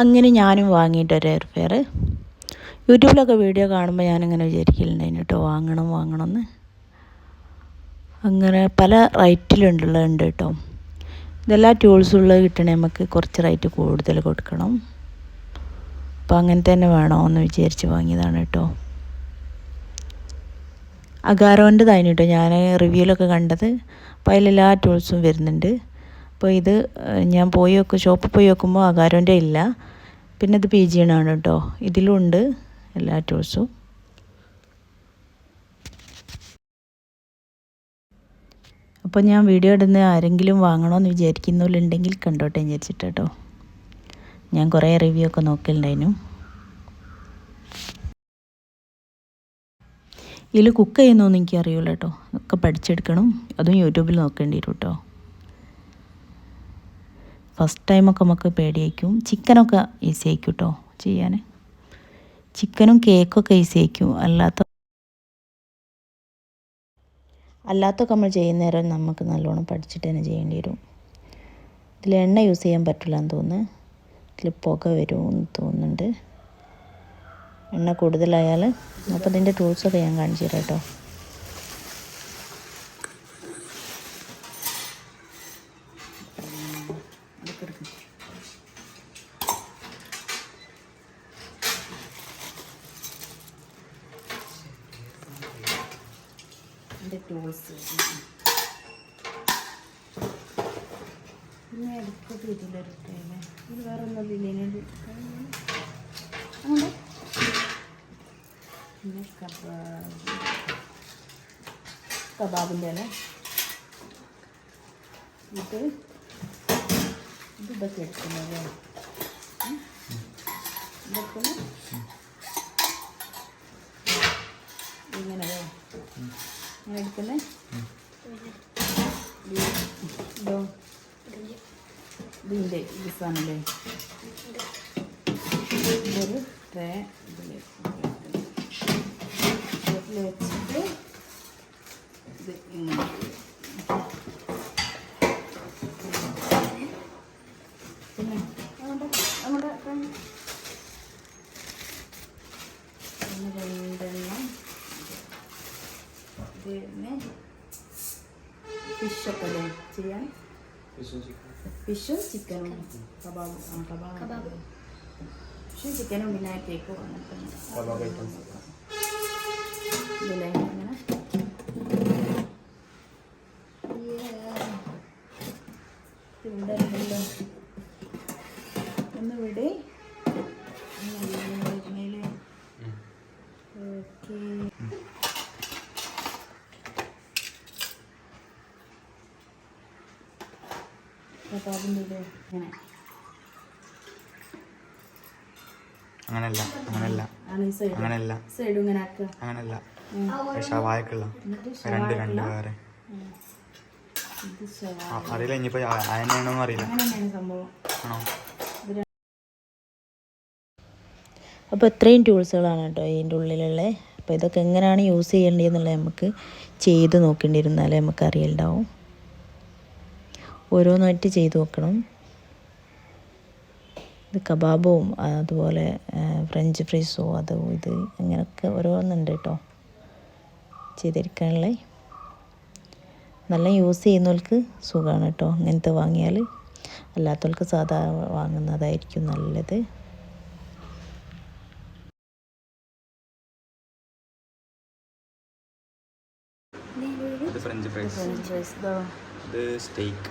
അങ്ങനെ ഞാനും വാങ്ങിയിട്ട് ഒരു എയർ ഫെയർ യൂട്യൂബിലൊക്കെ വീഡിയോ കാണുമ്പോൾ ഞാനിങ്ങനെ വിചാരിക്കലുണ്ടായിരുന്നു കേട്ടോ വാങ്ങണം വാങ്ങണം എന്ന് അങ്ങനെ പല റേറ്റിലുണ്ടുള്ളതുണ്ട് കേട്ടോ ഇതെല്ലാ ടൂൾസും ഉള്ളത് കിട്ടണേ നമുക്ക് കുറച്ച് റേറ്റ് കൂടുതൽ കൊടുക്കണം. അപ്പോൾ അങ്ങനെ തന്നെ വേണോ എന്ന് വിചാരിച്ച് വാങ്ങിയതാണ് കേട്ടോ അഗാരോന്റെതായിരുന്നു കേട്ടോ ഞാൻ റിവ്യൂലൊക്കെ കണ്ടത്. അപ്പോൾ അതിലെല്ലാ ടൂൾസും വരുന്നുണ്ട്. അപ്പോൾ ഇത് ഞാൻ പോയി നോക്കും ഷോപ്പിൽ പോയി നോക്കുമ്പോൾ അഗാരോന്റെ ഇല്ല. പിന്നെ ഇത് പി ആണ് കേട്ടോ. ഇതിലുണ്ട് എല്ലാ ടൂൾസും. അപ്പോൾ ഞാൻ വീഡിയോ ഇടുന്ന ആരെങ്കിലും വാങ്ങണമെന്ന് വിചാരിക്കുന്നവരുണ്ടെങ്കിൽ കണ്ടോട്ടെ വിചാരിച്ചിട്ട് കേട്ടോ. ഞാൻ കുറേ റിവ്യൂ ഒക്കെ നോക്കലുണ്ടായിരുന്നു. ഇതിൽ കുക്ക് ചെയ്യുന്നൊന്നും എനിക്കറിയില്ല കേട്ടോ. ഒക്കെ പഠിച്ചെടുക്കണം. അതും യൂട്യൂബിൽ നോക്കേണ്ടി വരും കേട്ടോ. ഫസ്റ്റ് ടൈമൊക്കെ നമുക്ക് പേടിയായിരിക്കും. ചിക്കനൊക്കെ ഈസി ആയിരിക്കും കേട്ടോ ചെയ്യാൻ. ചിക്കനും കേക്കൊക്കെ ഈസി ആയിരിക്കും. അല്ലാത്ത അല്ലാത്തൊക്കെ നമ്മൾ ചെയ്യുന്ന നേരം നമുക്ക് നല്ലോണം പഠിച്ചിട്ട് തന്നെ ചെയ്യേണ്ടി വരും. ഇതിൽ എണ്ണ യൂസ് ചെയ്യാൻ പറ്റില്ല എന്ന് തോന്നുന്നു. ഇതിൽ പുക വരുമെന്ന് തോന്നുന്നുണ്ട്. എണ്ണ കൂടുതലായാൽ അപ്പോൾ ഇതിന്റെ ടൂൾസൊക്കെ ഞാൻ കാണിച്ചു തരാം കേട്ടോ ഇതിന്റെ ടൂൾസ് പിന്നെ അടുത്തത് ഇതിലൊരു ട്രെയിന് ഇത് വേറെ ഒന്നുമില്ല അങ്ങനെ പിന്നെ കബാബ് കബാബിന്റെ അല്ലേ ഇത് ഇത് ഇതൊക്കെ എടുക്കുന്നത് ഇതൊക്കെ ഇങ്ങനെ അല്ലേ എടുക്കുന്നത് ഇതോ. ഇതിന്റെ ഇത് സാധനമല്ലേ ഇതൊരു ട്രേ ഇതിൽ വെച്ചിട്ട് ഇത് ഇങ്ങനെ പിന്നെ ഒന്ന് രണ്ടെണ്ണം ഇത് പിന്നെ ഫിഷൊക്കെ അല്ലേ ചെയ്യാൻ ഫിഷും ചിക്കനും കബാബ് ആ കബാബ് ഫിഷും ചിക്കനും പിന്നെ കേക്കും അങ്ങനത്തെ ഇതില്ലേ അങ്ങനെ ഇവിടെ ഉണ്ടല്ലോ ഒന്ന് വിട് ഓക്കെ കബാബിന്റെ ഇത് ഇങ്ങനെ. അങ്ങനല്ല അങ്ങനല്ല സൈഡ് അങ്ങനല്ല. സൈഡ് ഇങ്ങനെ ആക്കുക. അങ്ങനല്ല. ഷവായക്കുള്ള. രണ്ട് രണ്ട് വേറെ. അറിയില്ല ഇനിയിപ്പോ അയനാണോന്ന് അറിയില്ല. അങ്ങനെ തന്നെയാണ് സംഭവം. ആണോ? അപ്പോൾ ഇത്രയും ടൂൾസുകളാണ് കേട്ടോ ഇതിന്റെ ഉള്ളിലുള്ളത് അപ്പോൾ ഇതൊക്കെ എങ്ങനെയാണ് യൂസ് ചെയ്യേണ്ടതെന്നുള്ളത് നമുക്ക് ചെയ്ത് നോക്കേണ്ടിയിരുന്നാലേ നമുക്ക് അറിയലുണ്ടാവും ഓരോന്നായിട്ട് ചെയ്ത് വെക്കണം. ഇത് കബാബും അതുപോലെ ഫ്രഞ്ച് ഫ്രൈസോ അത് ഇത് അങ്ങനെയൊക്കെ ഓരോന്നുണ്ട് കേട്ടോ ചെയ്തിരിക്കാനുള്ള. നല്ല യൂസ് ചെയ്യുന്നവർക്ക് സുഖമാണ് കേട്ടോ ഇങ്ങനത്തെ വാങ്ങിയാൽ അല്ലാത്തവർക്ക് സാധാ വാങ്ങുന്നതായിരിക്കും നല്ലത്. French fries. French fries. ഇത് steak.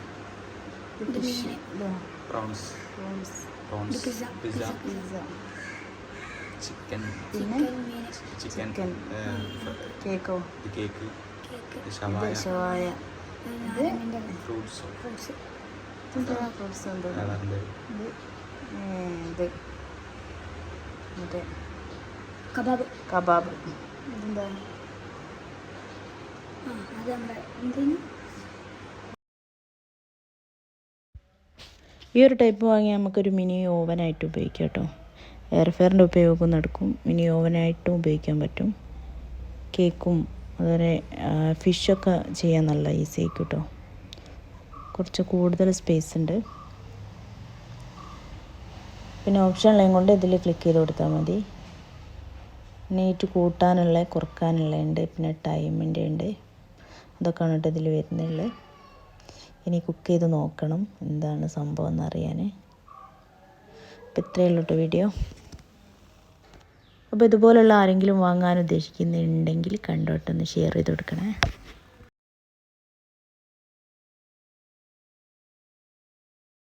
Fish prawns prawns pizza pizza chicken പിന്നെ ചിക്കൻ Chicken. കേക്കോ കേക്ക് ഷവായ ഷവായ ഇത് ഫ്രൂട്ട്സ് ഫ്രൂട്ട്സ് ഉണ്ട് ഇത് മറ്റേ കബാബ് കബാബ് ഇതെന്താ ആ അത് നമ്മുടെ എന്തിനു ഈ ഒരു ടൈപ്പ് വാങ്ങിയാൽ നമുക്കൊരു മിനി ഓവനായിട്ട് ഉപയോഗിക്കാം കേട്ടോ. എയർ ഫെയറിന്റെ ഉപയോഗം നടക്കും. മിനി ഓവനായിട്ടും ഉപയോഗിക്കാൻ പറ്റും. കേക്കും അതുപോലെ ഫിഷൊക്കെ ചെയ്യാൻ നല്ല ഈസി ആയിരിക്കും കേട്ടോ. കുറച്ച് കൂടുതൽ സ്പേസ് ഉണ്ട്. പിന്നെ ഓപ്ഷൻ ഓപ്ഷനുള്ളതും കൊണ്ട് ഇതിൽ ക്ലിക്ക് ചെയ്ത് കൊടുത്താൽ മതി. നീറ്റ് കൂട്ടാനുള്ള കുറക്കാനുള്ള ഉണ്ട്. പിന്നെ ടൈമിന്റെ ഉണ്ട്. അതൊക്കെയാണ് കേട്ടോ ഇതിൽ വരുന്നുള്ളത് ഇനി കുക്ക് ചെയ്ത് നോക്കണം. എന്താണ് സംഭവം എന്നറിയാൻ അപ്പോൾ ഇത്രയേ ഉള്ളൂ കേട്ടോ വീഡിയോ അപ്പോൾ ഇതുപോലുള്ള ആരെങ്കിലും വാങ്ങാൻ ഉദ്ദേശിക്കുന്നുണ്ടെങ്കിൽ കണ്ടോട്ടൊന്ന് ഷെയർ ചെയ്ത് കൊടുക്കണേ.